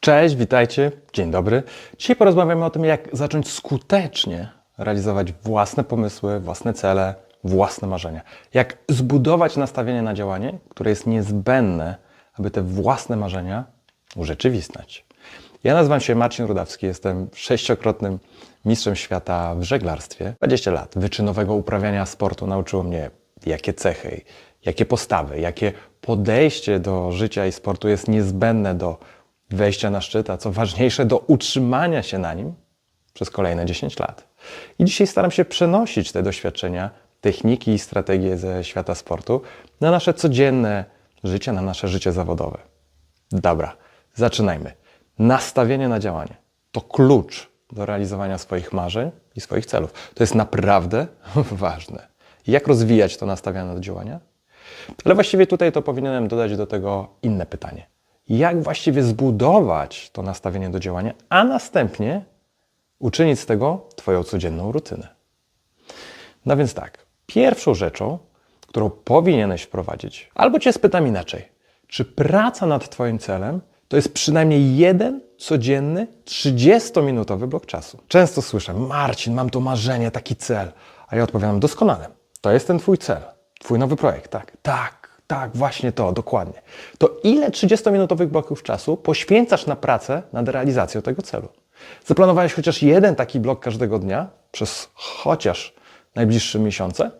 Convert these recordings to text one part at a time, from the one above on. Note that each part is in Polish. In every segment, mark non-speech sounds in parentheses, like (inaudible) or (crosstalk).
Cześć, witajcie, dzień dobry. Dzisiaj porozmawiamy o tym, jak zacząć skutecznie realizować własne pomysły, własne cele, własne marzenia. Jak zbudować nastawienie na działanie, które jest niezbędne, aby te własne marzenia urzeczywistniać. Ja nazywam się Marcin Rudawski, jestem sześciokrotnym mistrzem świata w żeglarstwie. 20 lat wyczynowego uprawiania sportu nauczyło mnie, jakie cechy, jakie postawy, jakie podejście do życia i sportu jest niezbędne do wejścia na szczyt, a co ważniejsze, do utrzymania się na nim przez kolejne 10 lat. I dzisiaj staram się przenosić te doświadczenia, techniki i strategie ze świata sportu na nasze codzienne życie, na nasze życie zawodowe. Dobra, zaczynajmy. Nastawienie na działanie to klucz do realizowania swoich marzeń i swoich celów. To jest naprawdę (laughs) ważne. Jak rozwijać to nastawienie do działania? Ale właściwie tutaj to powinienem dodać do tego inne pytanie. Jak właściwie zbudować to nastawienie do działania, a następnie uczynić z tego Twoją codzienną rutynę? No więc tak, pierwszą rzeczą, którą powinieneś wprowadzić, albo Cię spytam inaczej, czy praca nad Twoim celem to jest przynajmniej jeden codzienny 30-minutowy blok czasu? Często słyszę, Marcin, mam to marzenie, taki cel, a ja odpowiadam doskonale. To jest ten Twój cel, Twój nowy projekt, tak? Tak, tak, właśnie to, dokładnie. To ile 30-minutowych bloków czasu poświęcasz na pracę nad realizacją tego celu? Zaplanowałeś chociaż jeden taki blok każdego dnia przez chociaż najbliższe miesiące?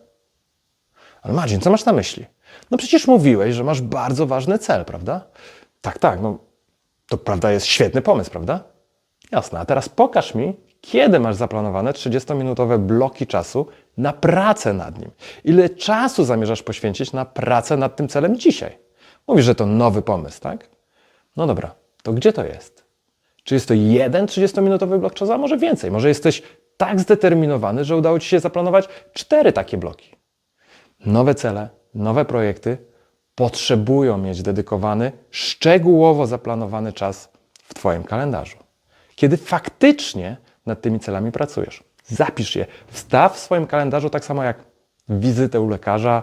Ale Marcin, co masz na myśli? No przecież mówiłeś, że masz bardzo ważny cel, prawda? Tak, tak, no to prawda jest świetny pomysł, prawda? Jasne, a teraz pokaż mi, kiedy masz zaplanowane 30-minutowe bloki czasu na pracę nad nim. Ile czasu zamierzasz poświęcić na pracę nad tym celem dzisiaj? Mówisz, że to nowy pomysł, tak? No dobra, to gdzie to jest? Czy jest to jeden 30-minutowy blok czasu, a może więcej? Może jesteś tak zdeterminowany, że udało Ci się zaplanować cztery takie bloki. Nowe cele, nowe projekty potrzebują mieć dedykowany, szczegółowo zaplanowany czas w Twoim kalendarzu. Kiedy faktycznie nad tymi celami pracujesz. Zapisz je, wstaw w swoim kalendarzu tak samo jak wizytę u lekarza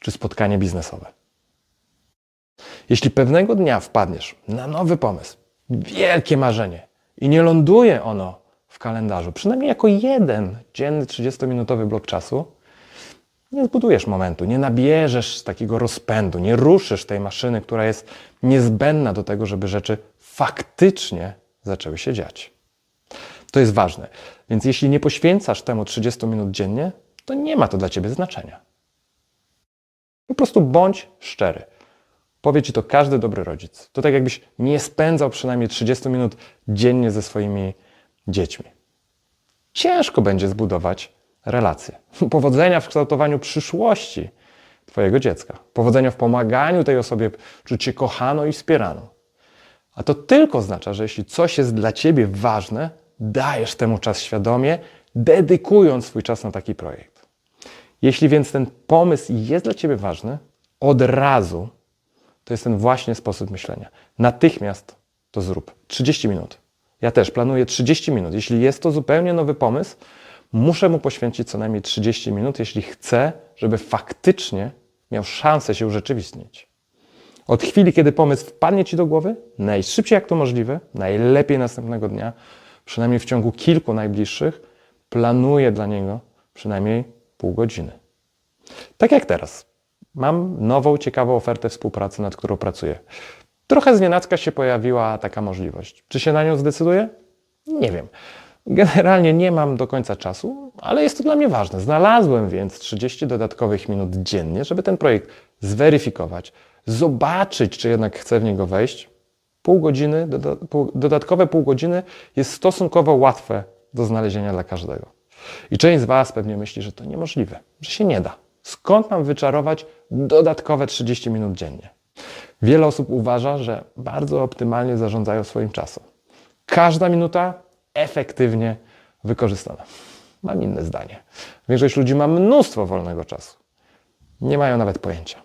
czy spotkanie biznesowe. Jeśli pewnego dnia wpadniesz na nowy pomysł, wielkie marzenie i nie ląduje ono w kalendarzu, przynajmniej jako jeden dzienny 30-minutowy blok czasu, nie zbudujesz momentu, nie nabierzesz takiego rozpędu, nie ruszysz tej maszyny, która jest niezbędna do tego, żeby rzeczy faktycznie zaczęły się dziać. To jest ważne. Więc jeśli nie poświęcasz temu 30 minut dziennie, to nie ma to dla ciebie znaczenia. Po prostu bądź szczery. Powie ci to każdy dobry rodzic. To tak jakbyś nie spędzał przynajmniej 30 minut dziennie ze swoimi dziećmi. Ciężko będzie zbudować relacje. (laughs) Powodzenia w kształtowaniu przyszłości Twojego dziecka. Powodzenia w pomaganiu tej osobie czuć się kochano i wspierano. A to tylko oznacza, że jeśli coś jest dla Ciebie ważne, dajesz temu czas świadomie, dedykując swój czas na taki projekt. Jeśli więc ten pomysł jest dla Ciebie ważny, od razu to jest ten właśnie sposób myślenia. Natychmiast to zrób. 30 minut. Ja też planuję 30 minut. Jeśli jest to zupełnie nowy pomysł, muszę mu poświęcić co najmniej 30 minut, jeśli chcę, żeby faktycznie miał szansę się urzeczywistnić. Od chwili, kiedy pomysł wpadnie Ci do głowy, najszybciej jak to możliwe, najlepiej następnego dnia, przynajmniej w ciągu kilku najbliższych, planuję dla niego przynajmniej pół godziny. Tak jak teraz. Mam nową, ciekawą ofertę współpracy, nad którą pracuję. Trochę znienacka się pojawiła taka możliwość. Czy się na nią zdecyduję? Nie wiem. Generalnie nie mam do końca czasu, ale jest to dla mnie ważne. Znalazłem więc 30 dodatkowych minut dziennie, żeby ten projekt zweryfikować, zobaczyć, czy jednak chcę w niego wejść. Pół godziny, dodatkowe pół godziny jest stosunkowo łatwe do znalezienia dla każdego. I część z Was pewnie myśli, że to niemożliwe, że się nie da. Skąd mam wyczarować dodatkowe 30 minut dziennie? Wiele osób uważa, że bardzo optymalnie zarządzają swoim czasem. Każda minuta efektywnie wykorzystana. Mam inne zdanie. Większość ludzi ma mnóstwo wolnego czasu. Nie mają nawet pojęcia.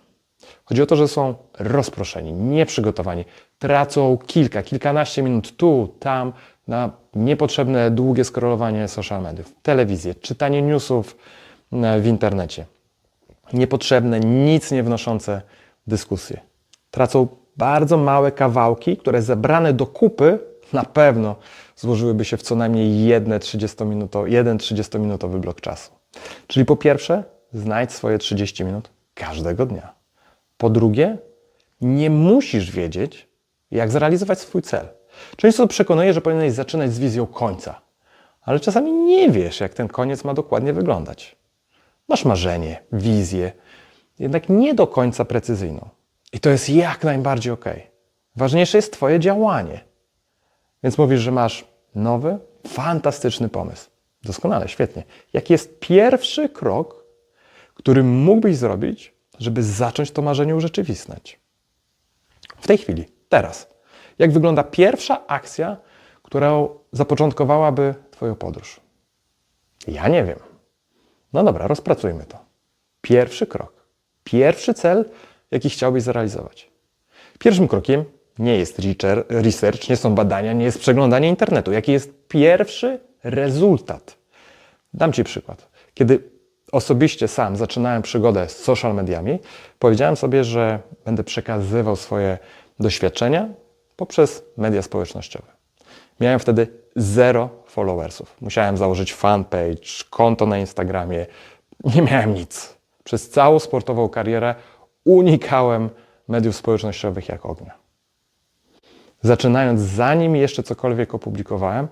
Chodzi o to, że są rozproszeni, nieprzygotowani, tracą kilka, kilkanaście minut tu, tam na niepotrzebne, długie scrollowanie social mediów, telewizję, czytanie newsów w internecie. Niepotrzebne, nic nie wnoszące dyskusje. Tracą Bardzo małe kawałki, które zebrane do kupy na pewno złożyłyby się w co najmniej jedne 30-minuto, jeden 30-minutowy blok czasu. Czyli po pierwsze, znajdź swoje 30 minut każdego dnia. Po drugie, nie musisz wiedzieć, jak zrealizować swój cel. Często przekonuje, że powinieneś zaczynać z wizją końca, ale czasami nie wiesz, jak ten koniec ma dokładnie wyglądać. Masz marzenie, wizję, jednak nie do końca precyzyjną. I to jest jak najbardziej ok. Ważniejsze jest Twoje działanie. Więc mówisz, że masz nowy, fantastyczny pomysł. Doskonale, świetnie. Jaki jest pierwszy krok, który mógłbyś zrobić, żeby zacząć to marzenie urzeczywistniać? W tej chwili, teraz. Jak wygląda pierwsza akcja, którą zapoczątkowałaby Twoją podróż? Ja nie wiem. No dobra, rozpracujmy to. Pierwszy krok. Pierwszy cel, jaki chciałbyś zrealizować. Pierwszym krokiem nie jest research, nie są badania, nie jest przeglądanie internetu. Jaki jest pierwszy rezultat? Dam Ci przykład. Kiedy osobiście sam zaczynałem przygodę z social mediami, powiedziałem sobie, że będę przekazywał swoje doświadczenia poprzez media społecznościowe. Miałem wtedy zero followersów. Musiałem założyć fanpage, konto na Instagramie. Nie miałem nic. Przez całą sportową karierę unikałem mediów społecznościowych jak ognia. Zaczynając, zanim jeszcze cokolwiek opublikowałem,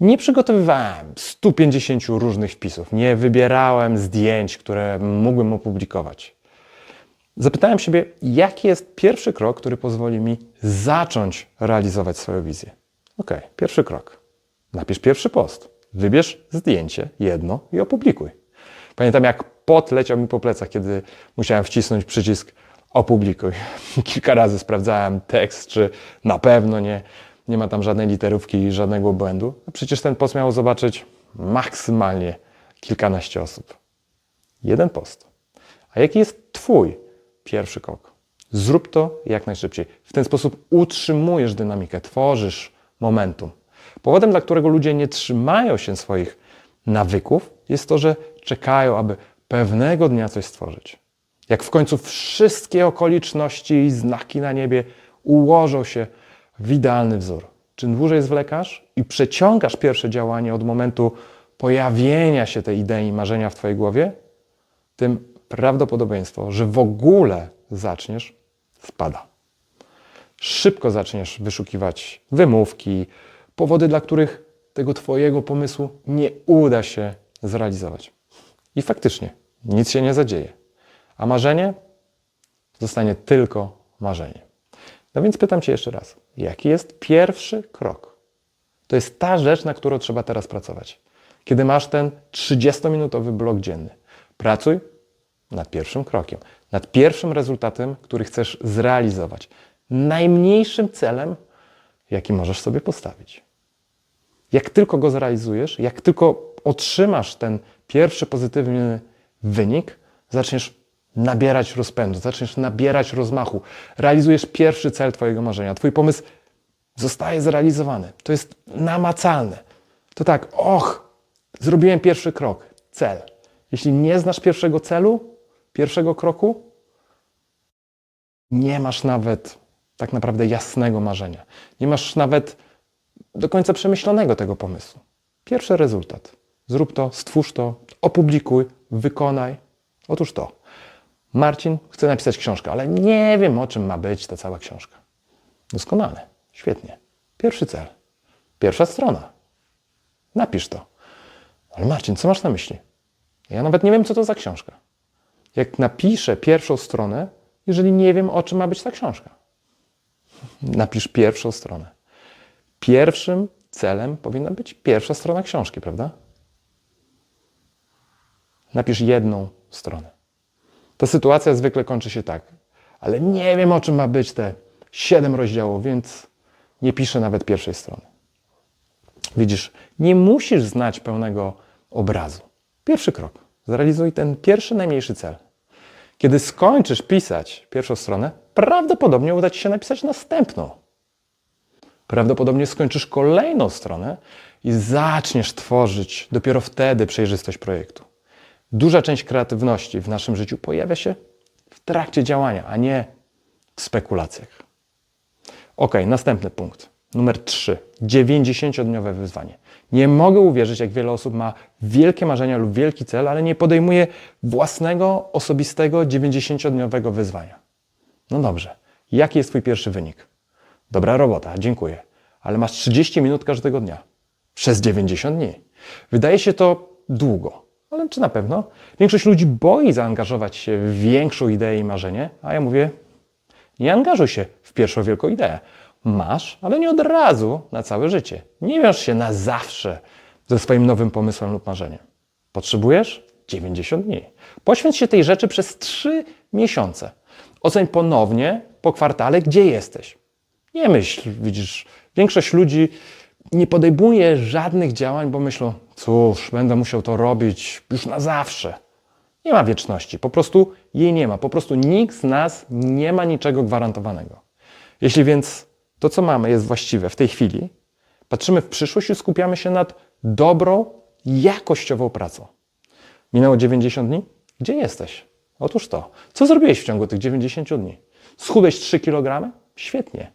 nie przygotowywałem 150 różnych wpisów, nie wybierałem zdjęć, które mógłbym opublikować. Zapytałem siebie, jaki jest pierwszy krok, który pozwoli mi zacząć realizować swoją wizję. Ok, pierwszy krok. Napisz pierwszy post. Wybierz zdjęcie, jedno i opublikuj. Pamiętam, jak pot leciał mi po plecach, kiedy musiałem wcisnąć przycisk opublikuj. (laughs) Kilka razy sprawdzałem tekst, czy na pewno nie, nie ma tam żadnej literówki i żadnego błędu. A Przecież ten post miało zobaczyć maksymalnie kilkanaście osób. Jeden post. A jaki jest Twój pierwszy krok? Zrób to jak najszybciej. W ten sposób utrzymujesz dynamikę, tworzysz momentum. Powodem, dla którego ludzie nie trzymają się swoich nawyków, jest to, że czekają, aby pewnego dnia coś stworzyć. Jak w końcu wszystkie okoliczności i znaki na niebie ułożą się w idealny wzór. Czym dłużej zwlekasz i przeciągasz pierwsze działanie od momentu pojawienia się tej idei marzenia w Twojej głowie, tym prawdopodobieństwo, że w ogóle zaczniesz, spada. Szybko zaczniesz wyszukiwać wymówki, powody, dla których tego Twojego pomysłu nie uda się zrealizować. I faktycznie nic się nie zadzieje. A marzenie zostanie tylko marzeniem. No więc pytam Cię jeszcze raz, jaki jest pierwszy krok? To jest ta rzecz, na którą trzeba teraz pracować. Kiedy masz ten 30-minutowy blok dzienny, pracuj nad pierwszym krokiem, nad pierwszym rezultatem, który chcesz zrealizować. Najmniejszym celem, jaki możesz sobie postawić. Jak tylko go zrealizujesz, jak tylko otrzymasz ten pierwszy pozytywny wynik, zaczniesz nabierać rozpędu, zaczniesz nabierać rozmachu, realizujesz pierwszy cel Twojego marzenia. Twój pomysł zostaje zrealizowany. To jest namacalne. To tak, och, zrobiłem pierwszy krok, cel. Jeśli nie znasz pierwszego celu, pierwszego kroku, nie masz nawet tak naprawdę jasnego marzenia. Nie masz nawet do końca przemyślonego tego pomysłu. Pierwszy rezultat. Zrób to, stwórz to, opublikuj, wykonaj. Otóż to. Marcin chce napisać książkę, ale nie wiem, o czym ma być ta cała książka. Doskonale, świetnie. Pierwszy cel. Pierwsza strona. Napisz to. Ale Marcin, co masz na myśli? Ja nawet nie wiem, co to za książka. Jak napiszę pierwszą stronę, jeżeli nie wiem, o czym ma być ta książka? Napisz pierwszą stronę. Pierwszym celem powinna być pierwsza strona książki, prawda? Napisz jedną stronę. Ta sytuacja zwykle kończy się tak, ale nie wiem, o czym ma być te siedem rozdziałów, więc nie piszę nawet pierwszej strony. Widzisz, nie musisz znać pełnego obrazu. Pierwszy krok. Zrealizuj ten pierwszy, najmniejszy cel. Kiedy skończysz pisać pierwszą stronę, prawdopodobnie uda Ci się napisać następną. Prawdopodobnie skończysz kolejną stronę i zaczniesz tworzyć dopiero wtedy przejrzystość projektu. Duża część kreatywności w naszym życiu pojawia się w trakcie działania, a nie w spekulacjach. Ok, następny punkt. Numer 3. 90-dniowe wyzwanie. Nie mogę uwierzyć, jak wiele osób ma wielkie marzenia lub wielki cel, ale nie podejmuje własnego, osobistego 90-dniowego wyzwania. No dobrze, jaki jest Twój pierwszy wynik? Dobra robota, dziękuję. Ale masz 30 minut każdego dnia. Przez 90 dni. Wydaje się to długo, ale czy na pewno? Większość ludzi boi zaangażować się w większą ideę i marzenie, a ja mówię, nie angażuj się w pierwszą wielką ideę. Masz, ale nie od razu na całe życie. Nie wiąż się na zawsze ze swoim nowym pomysłem lub marzeniem. Potrzebujesz 90 dni. Poświęć się tej rzeczy przez 3 miesiące. Oceń ponownie po kwartale, gdzie jesteś. Nie myśl, widzisz, większość ludzi nie podejmuje żadnych działań, bo myślą, cóż, będę musiał to robić już na zawsze. Nie ma wieczności, po prostu jej nie ma. Po prostu nikt z nas nie ma niczego gwarantowanego. Jeśli więc to, co mamy, jest właściwe w tej chwili, patrzymy w przyszłość i skupiamy się nad dobrą, jakościową pracą. Minęło 90 dni? Gdzie jesteś? Otóż to. Co zrobiłeś w ciągu tych 90 dni? Schudłeś 3 kg? Świetnie.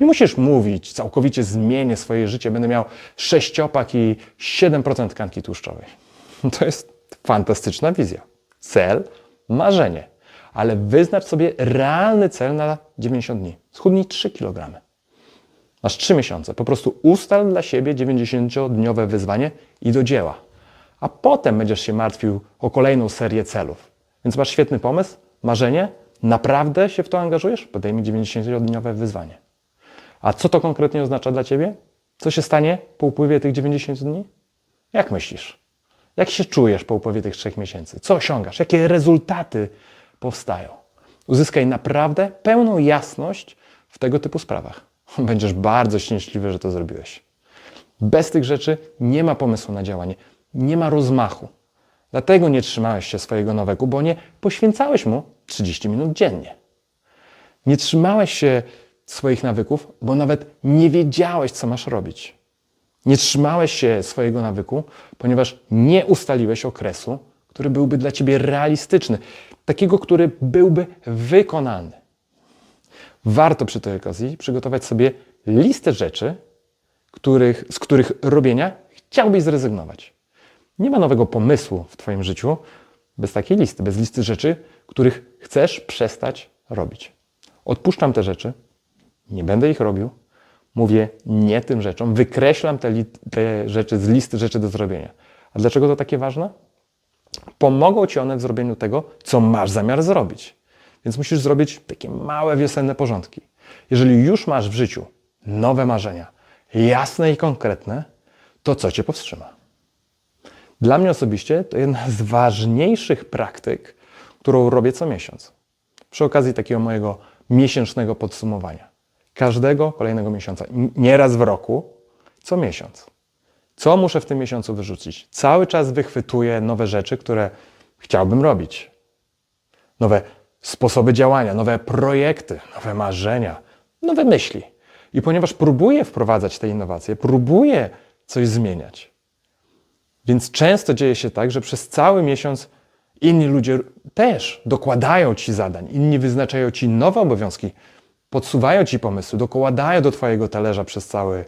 Nie musisz mówić, całkowicie zmienię swoje życie, będę miał sześciopak i 7% tkanki tłuszczowej. (laughs) To jest fantastyczna wizja. Cel, marzenie. Ale wyznacz sobie realny cel na 90 dni. Schudnij 3 kg. Masz 3 miesiące. Po prostu ustal dla siebie 90-dniowe wyzwanie i do dzieła. A potem będziesz się martwił o kolejną serię celów. Więc masz świetny pomysł, marzenie, naprawdę się w to angażujesz? Podejmij 90-dniowe wyzwanie. A co to konkretnie oznacza dla Ciebie? Co się stanie po upływie tych 90 dni? Jak myślisz? Jak się czujesz po upływie tych trzech miesięcy? Co osiągasz? Jakie rezultaty powstają? Uzyskaj naprawdę pełną jasność w tego typu sprawach. (laughs) Będziesz bardzo szczęśliwy, że to zrobiłeś. Bez tych rzeczy nie ma pomysłu na działanie, nie ma rozmachu. Dlatego nie trzymałeś się swojego nawyku, bo nie poświęcałeś mu 30 minut dziennie. Nie trzymałeś się swoich nawyków, bo nawet nie wiedziałeś, co masz robić. Nie trzymałeś się swojego nawyku, ponieważ nie ustaliłeś okresu, który byłby dla ciebie realistyczny, takiego, który byłby wykonany. Warto przy tej okazji przygotować sobie listę rzeczy, których, z których robienia chciałbyś zrezygnować. Nie ma nowego pomysłu w Twoim życiu bez takiej listy, bez listy rzeczy, których chcesz przestać robić. Odpuszczam te rzeczy, nie będę ich robił, mówię nie tym rzeczom, wykreślam te, te rzeczy z listy rzeczy do zrobienia. A dlaczego to takie ważne? Pomogą Ci one w zrobieniu tego, co masz zamiar zrobić. Więc musisz zrobić takie małe wiosenne porządki. Jeżeli już masz w życiu nowe marzenia, jasne i konkretne, to co Cię powstrzyma? Dla mnie osobiście to jedna z ważniejszych praktyk, którą robię co miesiąc. Przy okazji takiego mojego miesięcznego podsumowania. Każdego kolejnego miesiąca, n- nie raz w roku, co miesiąc. Co muszę w tym miesiącu wyrzucić? Cały czas wychwytuję nowe rzeczy, które chciałbym robić. Nowe sposoby działania, nowe projekty, nowe marzenia, nowe myśli. I ponieważ próbuję wprowadzać te innowacje, próbuję coś zmieniać, więc często dzieje się tak, że przez cały miesiąc inni ludzie też dokładają ci zadań, inni wyznaczają ci nowe obowiązki, podsuwają ci pomysły, dokładają do twojego talerza przez cały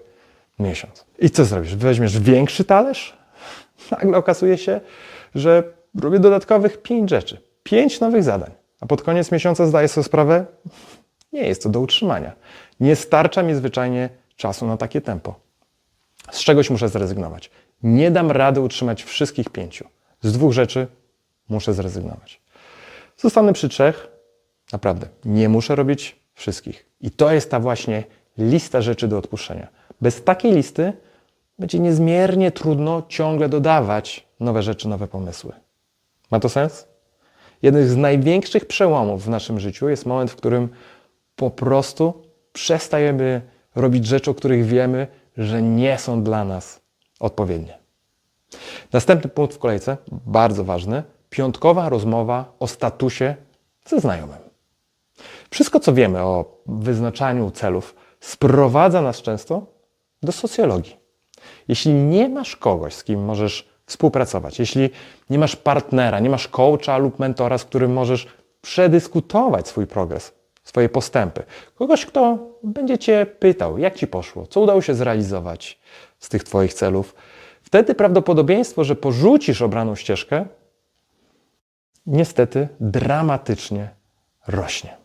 miesiąc. I co zrobisz? Weźmiesz większy talerz? (laughs) Nagle okazuje się, że robię dodatkowych pięć rzeczy, pięć nowych zadań, a pod koniec miesiąca zdaję sobie sprawę, nie jest to do utrzymania. Nie starcza mi zwyczajnie czasu na takie tempo. Z czegoś muszę zrezygnować. Nie dam rady utrzymać wszystkich pięciu. Z dwóch rzeczy muszę zrezygnować. Zostanę przy trzech. Naprawdę, nie muszę robić wszystkich. I to jest ta właśnie lista rzeczy do odpuszczenia. Bez takiej listy będzie niezmiernie trudno ciągle dodawać nowe rzeczy, nowe pomysły. Ma to sens? Jeden z największych przełomów w naszym życiu jest moment, w którym po prostu przestajemy robić rzeczy, o których wiemy, że nie są dla nas odpowiednie. Następny punkt w kolejce, bardzo ważny, piątkowa rozmowa o statusie ze znajomym. Wszystko, co wiemy o wyznaczaniu celów, sprowadza nas często do socjologii. Jeśli nie masz kogoś, z kim możesz współpracować, jeśli nie masz partnera, nie masz coacha lub mentora, z którym możesz przedyskutować swój progres, swoje postępy. Kogoś, kto będzie Cię pytał, jak Ci poszło, co udało się zrealizować z tych Twoich celów. Wtedy prawdopodobieństwo, że porzucisz obraną ścieżkę, niestety dramatycznie rośnie.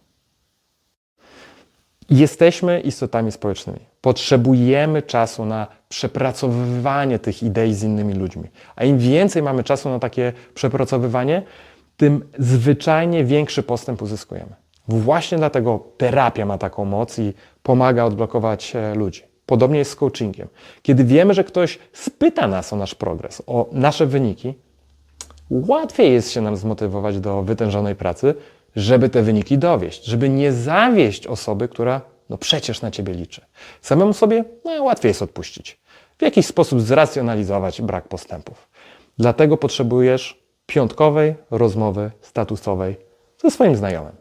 Jesteśmy istotami społecznymi. Potrzebujemy czasu na przepracowywanie tych idei z innymi ludźmi. A im więcej mamy czasu na takie przepracowywanie, tym zwyczajnie większy postęp uzyskujemy. Właśnie dlatego terapia ma taką moc i pomaga odblokować e, ludzi. Podobnie jest z coachingiem. Kiedy wiemy, że ktoś spyta nas o nasz progres, o nasze wyniki, łatwiej jest się nam zmotywować do wytężonej pracy, żeby te wyniki dowieść, żeby nie zawieść osoby, która no przecież na ciebie liczy. Samemu sobie no, łatwiej jest odpuścić. W jakiś sposób zracjonalizować brak postępów. Dlatego potrzebujesz piątkowej rozmowy statusowej ze swoim znajomym.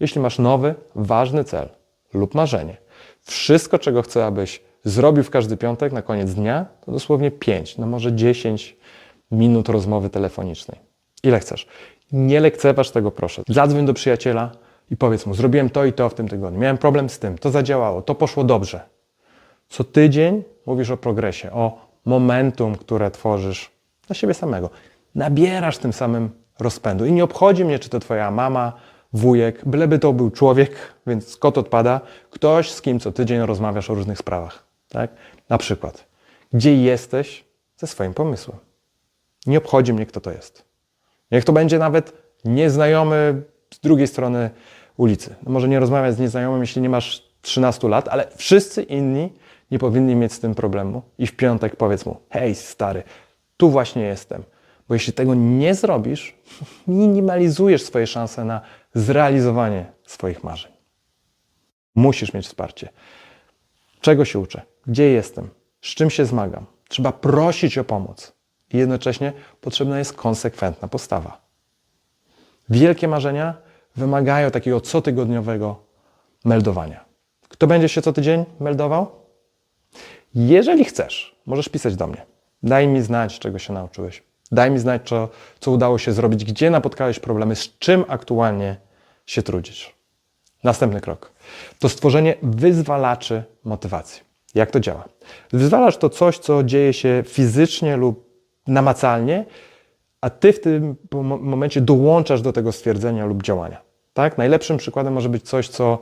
Jeśli masz nowy, ważny cel lub marzenie, wszystko, czego chcę, abyś zrobił w każdy piątek na koniec dnia, to dosłownie 5, no może 10 minut rozmowy telefonicznej. Ile chcesz. Nie lekceważ tego, proszę. Zadzwoń do przyjaciela i powiedz mu: Zrobiłem to i to w tym tygodniu. Miałem problem z tym, to zadziałało, to poszło dobrze. Co tydzień mówisz o progresie, o momentum, które tworzysz dla siebie samego. Nabierasz tym samym rozpędu. I nie obchodzi mnie, czy to twoja mama, wujek, byleby to był człowiek, więc kot odpada, ktoś, z kim co tydzień rozmawiasz o różnych sprawach. Tak? Na przykład, gdzie jesteś ze swoim pomysłem. Nie obchodzi mnie, kto to jest. Niech to będzie nawet nieznajomy z drugiej strony ulicy. No może nie rozmawiać z nieznajomym, jeśli nie masz 13 lat, ale wszyscy inni nie powinni mieć z tym problemu. I w piątek powiedz mu: hej, stary, tu właśnie jestem. Bo jeśli tego nie zrobisz, (laughs) minimalizujesz swoje szanse na zrealizowanie swoich marzeń. Musisz mieć wsparcie. Czego się uczę? Gdzie jestem? Z czym się zmagam? Trzeba prosić o pomoc. I jednocześnie potrzebna jest konsekwentna postawa. Wielkie marzenia wymagają takiego cotygodniowego meldowania. Kto będzie się co tydzień meldował? Jeżeli chcesz, możesz pisać do mnie. Daj mi znać, czego się nauczyłeś. Daj mi znać, co, co udało się zrobić, gdzie napotkałeś problemy, z czym aktualnie się trudzisz. Następny krok to stworzenie wyzwalaczy motywacji. Jak to działa? Wyzwalacz to coś, co dzieje się fizycznie lub namacalnie, a ty w tym momencie dołączasz do tego stwierdzenia lub działania. Tak? Najlepszym przykładem może być coś, co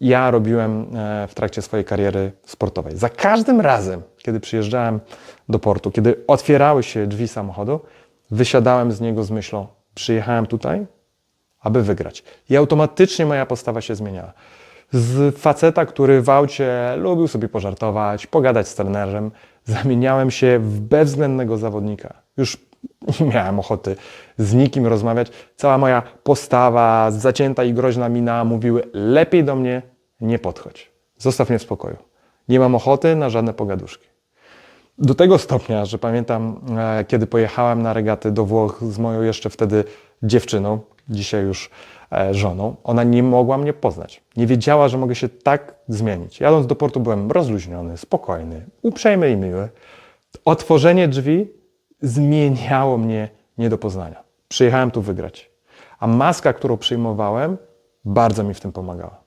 ja robiłem e, w trakcie swojej kariery sportowej. Za każdym razem, kiedy przyjeżdżałem do portu, kiedy otwierały się drzwi samochodu, wysiadałem z niego z myślą: przyjechałem tutaj, aby wygrać. I automatycznie moja postawa się zmieniała. Z faceta, który w aucie lubił sobie pożartować, pogadać z trenerem, zamieniałem się w bezwzględnego zawodnika. Już nie (laughs) miałem ochoty z nikim rozmawiać. Cała moja postawa, zacięta i groźna mina mówiły: lepiej do mnie nie podchodź. Zostaw mnie w spokoju. Nie mam ochoty na żadne pogaduszki. Do tego stopnia, że pamiętam, e, kiedy pojechałem na regaty do Włoch z moją jeszcze wtedy dziewczyną, dzisiaj już e, żoną, ona nie mogła mnie poznać. Nie wiedziała, że mogę się tak zmienić. Jadąc do portu byłem rozluźniony, spokojny, uprzejmy i miły. Otworzenie drzwi zmieniało mnie nie do poznania. Przyjechałem tu wygrać. A maska, którą przyjmowałem, bardzo mi w tym pomagała.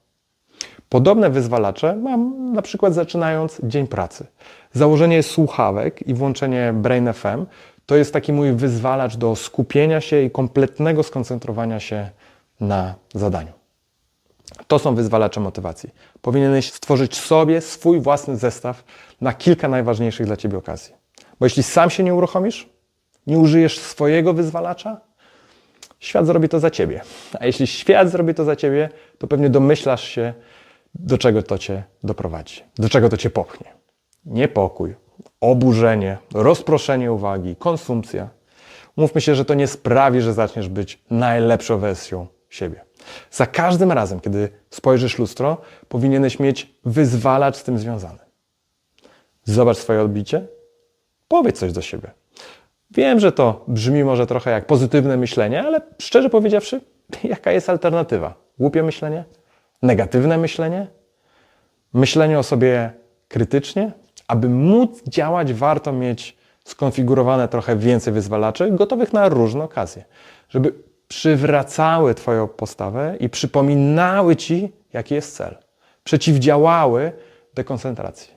Podobne wyzwalacze mam na przykład zaczynając dzień pracy. Założenie słuchawek i włączenie Brain FM to jest taki mój wyzwalacz do skupienia się i kompletnego skoncentrowania się na zadaniu. To są wyzwalacze motywacji. Powinieneś stworzyć sobie swój własny zestaw na kilka najważniejszych dla Ciebie okazji. Bo jeśli sam się nie uruchomisz, nie użyjesz swojego wyzwalacza, świat zrobi to za Ciebie. A jeśli świat zrobi to za Ciebie, to pewnie domyślasz się, do czego to Cię doprowadzi, do czego to Cię popchnie. Niepokój, oburzenie, rozproszenie uwagi, konsumpcja. Mówmy się, że to nie sprawi, że zaczniesz być najlepszą wersją siebie. Za każdym razem, kiedy spojrzysz lustro, powinieneś mieć wyzwalacz z tym związany. Zobacz swoje odbicie, powiedz coś do siebie. Wiem, że to brzmi może trochę jak pozytywne myślenie, ale szczerze powiedziawszy, (laughs) jaka jest alternatywa? Głupie myślenie? Negatywne myślenie? Myślenie o sobie krytycznie? Aby móc działać, warto mieć skonfigurowane trochę więcej wyzwalaczy, gotowych na różne okazje, żeby przywracały Twoją postawę i przypominały Ci, jaki jest cel. Przeciwdziałały dekoncentracji.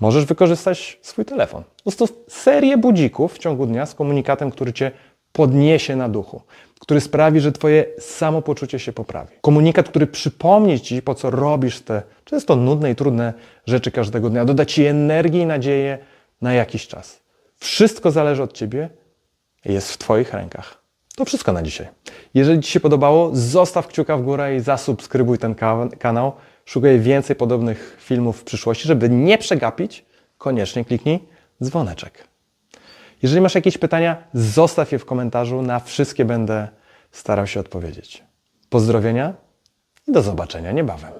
Możesz wykorzystać swój telefon. Ustaw serię budzików w ciągu dnia z komunikatem, który cię podniesie na duchu, który sprawi, że twoje samopoczucie się poprawi. Komunikat, który przypomni ci, po co robisz te często nudne i trudne rzeczy każdego dnia, doda ci energii i nadzieję na jakiś czas. Wszystko zależy od ciebie i jest w twoich rękach. To wszystko na dzisiaj. Jeżeli Ci się podobało, zostaw kciuka w górę i zasubskrybuj ten ka- kanał. Szukaj więcej podobnych filmów w przyszłości. Żeby nie przegapić, koniecznie kliknij dzwoneczek. Jeżeli masz jakieś pytania, zostaw je w komentarzu. Na wszystkie będę starał się odpowiedzieć. Pozdrowienia i do zobaczenia niebawem.